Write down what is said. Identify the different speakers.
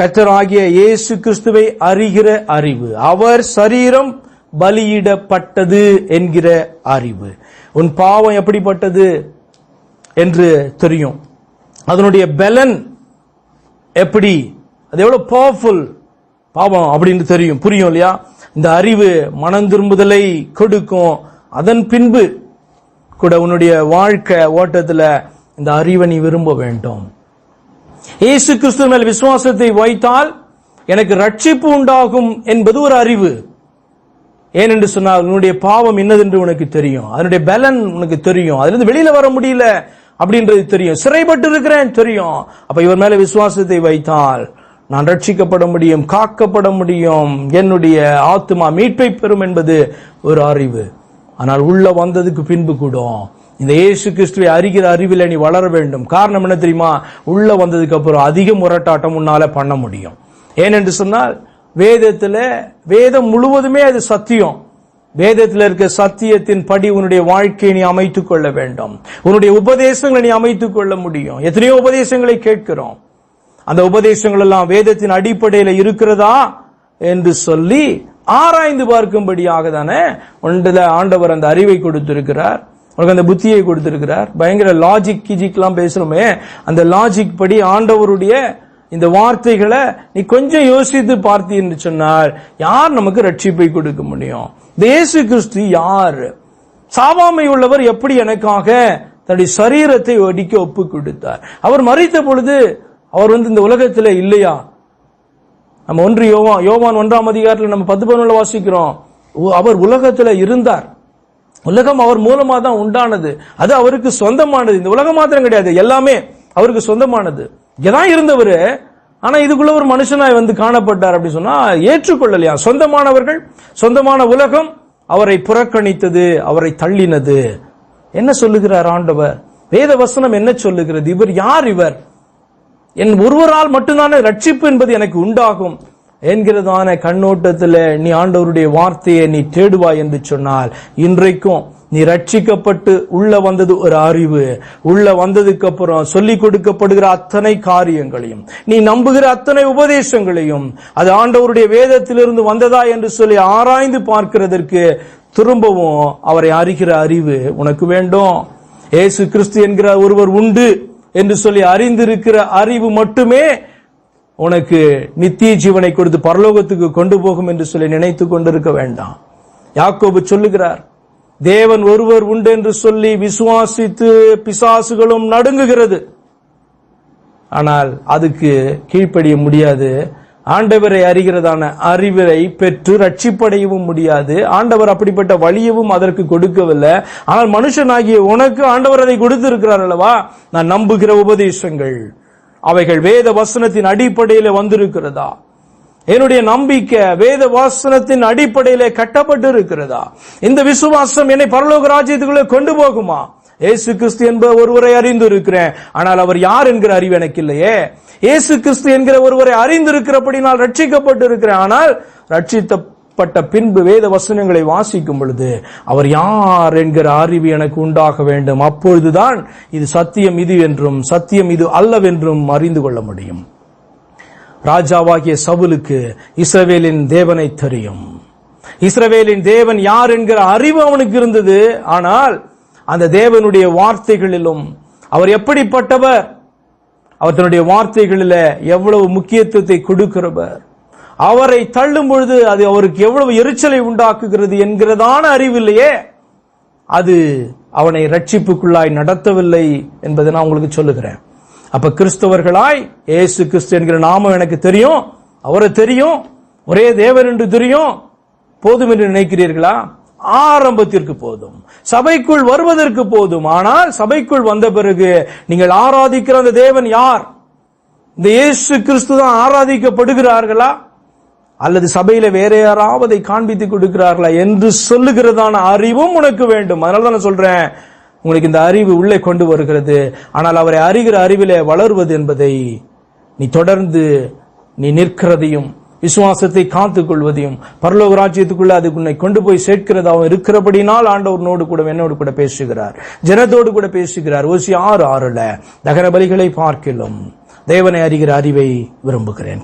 Speaker 1: கத்தராகிய இயேசு கிறிஸ்துவை அறிகிற அறிவு. அவர் சரீரம் பலியிடப்பட்டது என்கிற அறிவு. உன் பாவம் எப்படிப்பட்டது என்று தெரியும். அதனுடைய பலன் எப்படி? அது எவ்வளவு பவர்ஃபுல் பாவம் அப்படின்னு தெரியும். புரியும் இல்லையா? இந்த அறிவு மனம் திரும்புதலை கொடுக்கும். அதன் பின்பு கூட உன்னுடைய வாழ்க்கை ஓட்டத்தில் இந்த அறிவை நீ விரும்ப வேண்டும். இயேசு கிறிஸ்து மேல் விசுவாசத்தை வைத்தால் எனக்கு ரட்சிப்பு உண்டாகும் என்பது ஒரு அறிவு. ஏனென்று சொன்னால் உன்னுடைய பாவம் என்னதென்று உனக்கு தெரியும். அதனுடைய பலன் உனக்கு தெரியும். அதிலிருந்து வெளியில வர முடியல அப்படின்றது தெரியும். சிறைப்பட்டு இருக்கிறேன் தெரியும். அப்ப இவர் மேல விசுவாசத்தை வைத்தால் நான் ரட்சிக்கப்பட முடியும் காக்கப்பட முடியும். என்னுடைய ஆத்மா மீட்பை பெறும் என்பது ஒரு அறிவு. ஆனால் உள்ள வந்ததுக்கு பின்பு கூட இந்த இயேசு கிறிஸ்துவை அறிகிற அறிவில் நீ வளர வேண்டும். காரணம் என்ன தெரியுமா? உள்ள வந்ததுக்கு அப்புறம் அதிக முரட்டாட்டம் உன்னால பண்ண முடியும். ஏனென்று சொன்னால் வேதத்துல வேதம் முழுவதுமே அது சத்தியம். வேதத்தில் இருக்க சத்தியத்தின் படி உன்னுடைய வாழ்க்கையை நீ அமைத்துக் கொள்ள வேண்டும். உன்னுடைய உபதேசங்களை நீ அமைத்துக் கொள்ள முடியும். எத்தனையோ உபதேசங்களை கேட்கிறோம். அந்த உபதேசங்கள் எல்லாம் வேதத்தின் அடிப்படையில் இருக்கிறதா என்று சொல்லி ஆராய்ந்து பார்க்கும்படியாக தானே ஒன்றில் ஆண்டவர் அந்த அறிவை கொடுத்திருக்கிறார். உனக்கு அந்த புத்தியை கொடுத்திருக்கிறார். பயங்கர லாஜிக் கிஜிக்லாம் பேசுறோமே அந்த லாஜிக் படி ஆண்டவருடைய இந்த வார்த்தைகளை நீ கொஞ்சம் யோசித்து பார்த்தி என்று சொன்னால் யார் நமக்கு ரட்சிப்பை கொடுக்க முடியும்? தேசு கிறிஸ்து யார்? சாவாமை உள்ளவர் எப்படி எனக்காக தன்னுடைய சரீரத்தை ஒடிக்க ஒப்பு கொடுத்தார். அவர் மறித்த பொழுது அவர் வந்து இந்த உலகத்தில் இல்லையா? நம்ம ஒன்று யோவான் யோவான் ஒன்றாம் அதிகாரத்தில் நம்ம பத்து பதினொன்று வாசிக்கிறோம். உ- அவர் உலகத்தில் இருந்தார். உலகம் அவர் மூலமா தான் உண்டானது. அது அவருக்கு சொந்தமானது. இந்த உலகம் மாத்திரம் கிடையாது. எல்லாமே அவருக்கு சொந்தமானது. இதான் இருந்தவர். ஆனா இதுக்குள்ள ஒரு மனுஷனாய் வந்து காணப்பட்டார் அப்படின்னு சொன்னா ஏற்றுக்கொள்ளலையா? சொந்தமானவர்கள் சொந்தமான உலகம் அவரை புறக்கணித்தது அவரை தள்ளினது. என்ன சொல்லுகிறார் ஆண்டவர்? வேத வசனம் என்ன சொல்லுகிறது? இவர் யார் இவர்? என் ஒருவரால் மட்டும்தானே ரட்சிப்பு என்பது எனக்கு உண்டாகும். என்கிறதான கண்ணோட்டத்தில் நீ ஆண்டவருடைய வார்த்தையை நீ தேடுவாய் என்று சொன்னால் இன்றைக்கும் நீ ரட்சிக்கப்பட்டு உள்ள வந்தது ஒரு அறிவு. உள்ள வந்ததுக்கு அப்புறம் சொல்லிக் கொடுக்கப்படுகிற அத்தனை காரியங்களையும் நீ நம்புகிற அத்தனை உபதேசங்களையும் அது ஆண்டவருடைய வேதத்திலிருந்து வந்ததா என்று சொல்லி ஆராய்ந்து பார்க்கிறதற்கு திரும்பவும் அவரை அறிகிற அறிவு உனக்கு வேண்டும். இயேசு கிறிஸ்து என்கிற ஒருவர் உண்டு என்று சொல்லி அறிந்திருக்கிற அறிவு மட்டுமே உனக்கு நித்திய ஜீவனை கொடுத்து பரலோகத்துக்கு கொண்டு போகும் என்று சொல்லி நினைத்து கொண்டிருக்க வேண்டாம். யாக்கோபு சொல்லுகிறார் தேவன் ஒருவர் உண்டு என்று சொல்லி விசுவாசித்து பிசாசுகளும் நடுங்குகிறது. ஆனால் அதுக்கு கீழ்ப்படிய முடியாது. ஆண்டவரை அறிகிறதான அறிவரை பெற்று ரட்சிப்படையவும் முடியாது. ஆண்டவர் அப்படிப்பட்ட வழியவும் அதற்கு கொடுக்கவில்லை. ஆனால் மனுஷனாகிய உனக்கு ஆண்டவர் அதை கொடுத்திருக்கிறார் அல்லவா? நான் நம்புகிற உபதேசங்கள். அவைகள் வேத வசனத்தின் அடிப்படையில் வந்திருக்கிறதா? என்னுடைய நம்பிக்கை வேத வாசனத்தின் அடிப்படையில் கட்டப்பட்டு இருக்கிறதா இந்த விசுவாசம் என்னை பரலோக ராஜ்யத்துக்குள்ளே கொண்டு போகுமா? ஏசு கிறிஸ்து என்ப ஒருவரை அறிந்து இருக்கிறேன் ஆனால் அவர் யார் என்கிற அறிவு எனக்கு இல்லையே. இயேசு கிறிஸ்து என்கிற ஒருவரை அறிந்திருக்கிறபடினால் ரட்சிக்கப்பட்டு இருக்கிறேன் ஆனால் ரட்சித்த பட்ட பின்பு வேத வசனங்களை வாசிக்கும் பொழுது அவர் யார் என்கிற அறிவு எனக்கு உண்டாக வேண்டும்? அப்பொழுதுதான் இது சத்தியம் இது என்றும் சத்தியம் இது அல்லவென்றும் அறிந்து கொள்ள முடியும். ராஜாவாகிய சவுலுக்கு இஸ்ரவேலின் தேவனை தெரியும். இஸ்ரவேலின் தேவன் யார் என்கிற அறிவு அவனுக்கு இருந்தது. ஆனால் அந்த தேவனுடைய வார்த்தைகளிலும் அவர் எப்படிப்பட்டவர்? அவர் தன்னுடைய வார்த்தைகளில் எவ்வளவு முக்கியத்துவத்தை கொடுக்கிறவர்? அவரை தள்ளும் பொழுது அது அவருக்கு எவ்வளவு எரிச்சலை உண்டாக்குகிறது என்கிறதான அறிவில்லையே அது அவனை ரட்சிப்புக்குள்ளாய் நடத்தவில்லை என்பதை நான் உங்களுக்கு சொல்லுகிறேன். அப்ப கிறிஸ்தவர்களாய் இயேசு கிறிஸ்து என்கிற நாமம் எனக்கு தெரியும் அவரை தெரியும் ஒரே தேவன் என்று தெரியும். போதும் என்று நினைக்கிறீர்களா? ஆரம்பத்திற்கு போதும். சபைக்குள் வருவதற்கு போதும். ஆனால் சபைக்குள் வந்த பிறகு நீங்கள் ஆராதிக்கிற அந்த தேவன் யார்? இந்த இயேசு கிறிஸ்து தான் ஆராதிக்கப்படுகிறார்களா? அல்லது சபையில வேற யாராவதை காண்பித்துக் காண்பித்து கொடுக்கிறார்களா என்று சொல்லுகிறதான அறிவும் உனக்கு வேண்டும். அதனால தான் நான் சொல்றேன் உங்களுக்கு இந்த அறிவு உள்ளே கொண்டு வருகிறது. ஆனால் அவரை அறிகிற அறிவிலே வளர்வது என்பதை நீ தொடர்ந்து நீ நிற்கிறதையும் விசுவாசத்தை காத்து கொள்வதையும் பரலோக ராஜ்யத்துக்குள்ள அது உன்னை கொண்டு போய் சேர்க்கிறதாவும் இருக்கிறபடினால் ஆண்டவர்னோடு கூட என்னோடு கூட பேசுகிறார். ஜனத்தோடு கூட பேசுகிறார். ஓசி ஆறு ஆறுல நகர பலிகளை பார்க்கிலும் தேவனை அறிகிற அறிவை விரும்புகிறேன்.